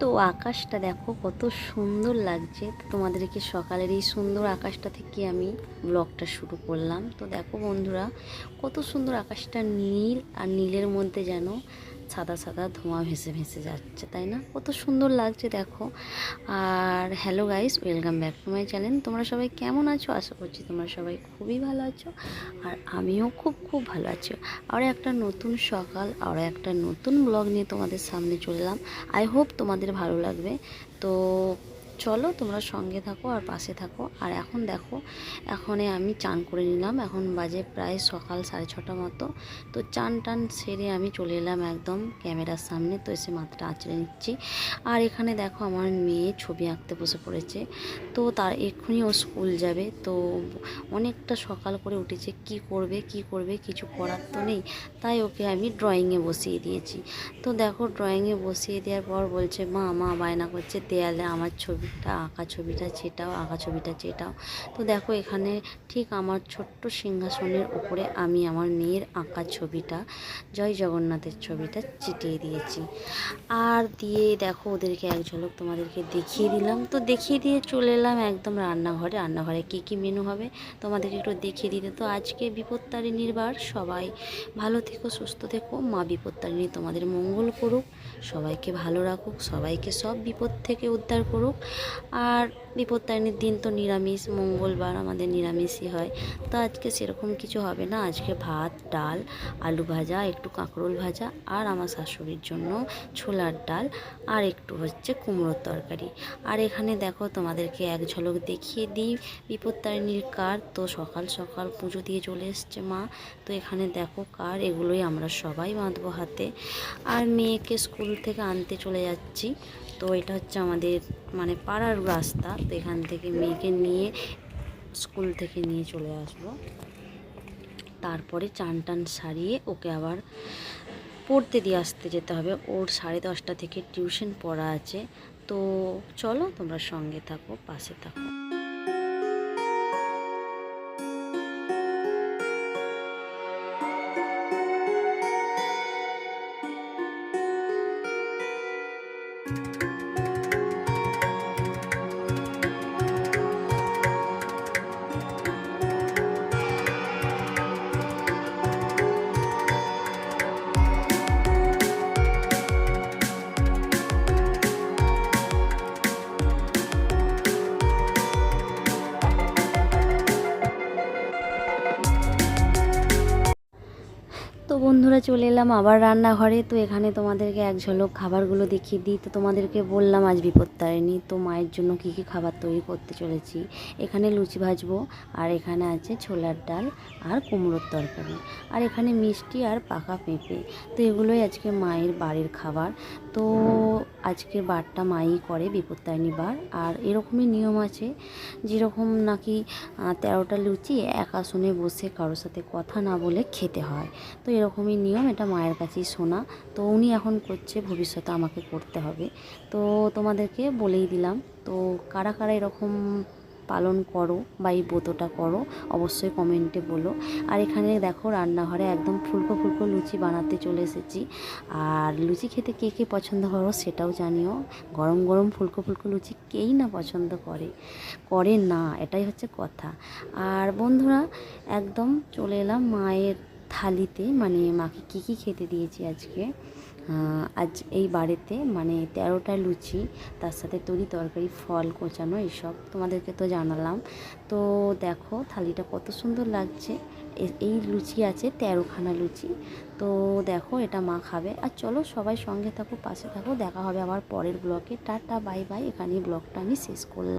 তো আকাশটা দেখো কত সুন্দর লাগছে। তোমাদেরকে সকালের এই সুন্দর আকাশটা থেকে আমি ব্লগটা শুরু করলাম। তো দেখো বন্ধুরা, কত সুন্দর আকাশটা নীল আর নীলের মধ্যে যেন সাদা সাদা ধোঁয়া ভেসে ভেসে যাচ্ছে, তাই না? কত সুন্দর লাগছে, দেখো। আর hello guys welcome back to my channel তোমরা সবাই কেমন আছো? আশা করছি তোমরা সবাই খুবই ভালো আছো, আর আমিও খুব খুব ভালো আছি। আর একটা নতুন সকাল আর একটা নতুন ব্লগ নিয়ে তোমাদের সামনে চললাম আই হোপ তোমাদের ভালো লাগবে। তো চলো তোমরা সঙ্গে থাকো আর পাশে থাকো। আর এখন দেখো, এখনে আমি চান করে নিলাম। এখন বাজে প্রায় সকাল সাড়ে ছটা মতো। তো চান টান সেরে আমি চলে এলাম একদম ক্যামেরার সামনে। তো এসে মাথাটা আঁচড়ে নিচ্ছি। আর এখানে দেখো আমার মেয়ে ছবি আঁকতে বসে পড়েছে। তো তার এক্ষুনি ও স্কুল যাবে। তো অনেকটা সকাল করে উঠেছে। কি করবে কি করবে কিছু করার তো নেই। তাই ওকে আমি ড্রয়িংয়ে বসিয়ে দিয়েছি। তো দেখো ড্রয়িংয়ে বসিয়ে দেওয়ার পর বলছে, মা মা বায়না করছে, দেয়ালে আমার ছবিটা আঁকা ছবিটা চেটাও আঁকা ছবিটা চেটাও তো দেখো এখানে ঠিক আমার ছোট্ট সিংহাসনের উপরে আমি আমার মেয়ের আঁকা ছবিটা, জয় জগন্নাথের ছবিটা চিটিয়ে দিয়েছি। আর দিয়ে দেখো ওদেরকে এক ঝলক তোমাদেরকে দেখিয়ে দিলাম। তো দেখিয়ে দিয়ে চলে এলাম একদম রান্নাঘরে। রান্নাঘরে কী কী মেনু হবে তোমাদেরকে একটু দেখিয়ে দিতে। তো আজকে বিপত্তারিণীর বার। সবাই ভালো থেকো, সুস্থ থেকো। মা বিপত্তারিণী তোমাদের মঙ্গল করুক। সবাইকে ভালো রাখুক। সবাইকে সব বিপদ থেকে উদ্ধার করুক। আর বিপত্তারিণীর দিন তো নিরামিষ, মঙ্গলবার আমাদের নিরামিষই হয়। তো আজকে সেরকম কিছু হবে না। আজকে ভাত, ডাল, আলু ভাজা, একটু কাঁকরোল ভাজা আর আমার শাশুড়ির জন্য ছোলার ডাল আর একটু হচ্ছে কুমড়োর তরকারি। আর এখানে দেখো তোমাদেরকে এক ঝলক দেখিয়ে দিই। বিপত্তারিণীর কার তো সকাল সকাল পুজো দিয়ে চলে এসছে মা। তো এখানে দেখো কার, এগুলোই আমরা সবাই বাঁধবো হাতে। আর মেয়েকে স্কুল থেকে আনতে চলে যাচ্ছি। তো এটা হচ্ছে আমাদের মানে পাড়ার রাস্তা। তো এখান থেকে মেয়েকে নিয়ে স্কুল থেকে নিয়ে চলে আসব। তারপরে চান টান সারিয়ে ওকে আবার পড়তে দিয়ে আসতে যেতে হবে। ওর সাড়ে দশটা থেকে টিউশন পড়া আছে। তো চলো তোমরা সঙ্গে থাকো, পাশে থাকো। তো বন্ধুরা চলে এলাম আবার রান্নাঘরে। তো এখানে তোমাদেরকে এক ঝলক খাবারগুলো দেখিয়ে দিই। তো তোমাদেরকে বললাম আজ বিপত্তারিণী, তো মায়ের জন্য কী কী খাবার তৈরি করতে চলেছি। এখানে লুচি ভাজবো, আর এখানে আছে ছোলার ডাল আর কুমড়োর তরকারি, আর এখানে মিষ্টি আর পাকা পেঁপে। তো এগুলোই আজকে মায়ের বাড়ির খাবার। তো আজকের বারটা মাই করে বিপত্তারিণী বার, আর এরকমই নিয়ম আছে। যেরকম নাকি তেরোটা লুচি এক আসনে বসে কারোর সাথে কথা না বলে খেতে হয়। তো এরকমই নিয়ম, এটা মায়ের কাছেই শোনা। তো উনি এখন করছে, ভবিষ্যতে আমাকে করতে হবে। তো তোমাদেরকে বলেই দিলাম, তো কারা কারা এরকম পালন করো বা এই ব্রতটা করো, অবশ্যই কমেন্টে বলো। আর এখানে দেখো, রান্নাঘরে একদম ফুলকো ফুলকো লুচি বানাতে চলে এসেছি। আর লুচি খেতে কে কে পছন্দ করো সেটাও জানিও। গরম গরম ফুলকো ফুলকো লুচি কেই না পছন্দ করে করে না, এটাই হচ্ছে কথা। আর বন্ধুরা, একদম চলে এলাম মায়ের থালিতে মানে মাকে কী কী খেতে দিয়েছি আজকে? আজ এই বাড়িতে মানে তেরোটা লুচি, তার সাথে তরি তরকারি, ফল, কোচানো এইসব তোমাদেরকে তো জানালাম। তো দেখো থালিটা কত সুন্দর লাগছে। এই লুচি আছে তেরোখানা লুচি। তো দেখো এটা মা খাবে। আর চলো সবাই সঙ্গে থাকো, পাশে থাকো। দেখা হবে আবার পরের ব্লকে টাটা, বাই বাই। এখানেই ব্লগটা আমি শেষ করলাম।